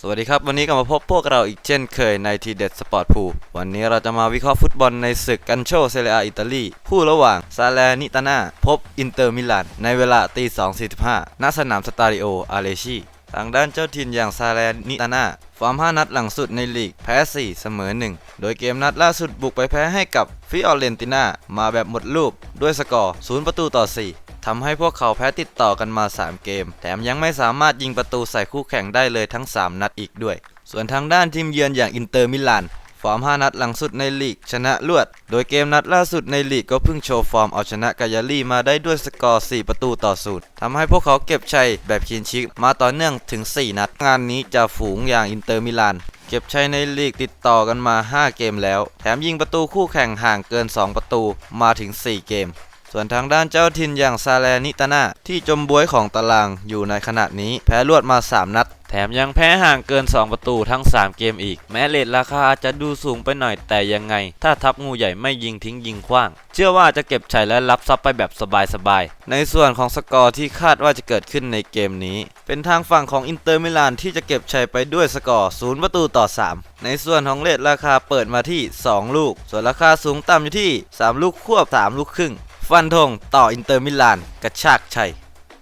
สวัสดีครับ วันนี้ก็มาพบพวกเราอีกเช่นเคยในทีเด็ดสปอร์ตพูวันนี้เราจะมาวิเคราะห์ฟุตบอลในศึกกันโชเซเรียอิตาลีคู่ระหว่างซาเลนิตานาพบอินเตอร์มิลานในเวลาตี2.45ณสนามสตาดิโออาเลชีทางด้านเจ้าถิ่นอย่างซาเลนิตานาฟอร์ม 5 นัดหลังสุดในลีก แพ้ 4 เสมอ 1 โดยเกมนัดล่าสุดบุกไปแพ้ให้กับฟิออเรนติน่ามาแบบหมดรูปด้วยสกอร์ 0 ประตูต่อ 4 ทำให้พวกเขาแพ้ติดต่อกันมา 3 เกม แถมยังไม่สามารถยิงประตูใส่คู่แข่งได้เลยทั้ง 3 นัดอีกด้วย ส่วนทางด้านทีมเยือนอย่างอินเตอร์มิลานฟอร์ม 5 นัดหลังสุดในลีกชนะรวด โดยเกมนัดล่าสุดในลีกก็เพิ่งโชว์ฟอร์มเอาชนะกายาลีมาได้ด้วยสกอร์ 4 ประตูต่อศูนย์ทำให้พวกเขาเก็บชัยแบบคีนชิกมาต่อเนื่องถึง 4 นัด งานนี้จะฝูงอย่างอินเตอร์มิลานเก็บชัยในลีกติดต่อกันมา 5 เกมแล้ว แถมยิงประตูคู่แข่งห่างเกิน 2 ประตูมาถึง 4 เกม ส่วนทางด้านเจ้าถิ่นอย่างซาเลนิตานาที่จมบวยของตารางอยู่ในขณะนี้แพ้รวดมา 3 นัด แถมยังแพ้ห่างเกิน 2 ประตูทั้ง 3 เกมอีก แม้เลทราคาอาจจะดูสูงไปหน่อยแต่ยังไง ถ้าทัพงูใหญ่ไม่ยิงทิ้งยิงขว้าง เชื่อว่าจะเก็บชัยและรับทรัพย์ไปแบบสบายๆ ในส่วนของสกอร์ที่คาดว่าจะเกิดขึ้นในเกมนี้ เป็นทางฝั่งของอินเตอร์มิลานที่จะเก็บชัยไปด้วยสกอร์ 0 ประตูต่อ 3 ในส่วนของเลทราคาเปิดมาที่ 2 ลูก ส่วนราคาสูงต่ำอยู่ที่ 3 ลูกควบ 3 ลูกครึ่ง ฟันธงต่ออินเตอร์มิลาน กระชากชัย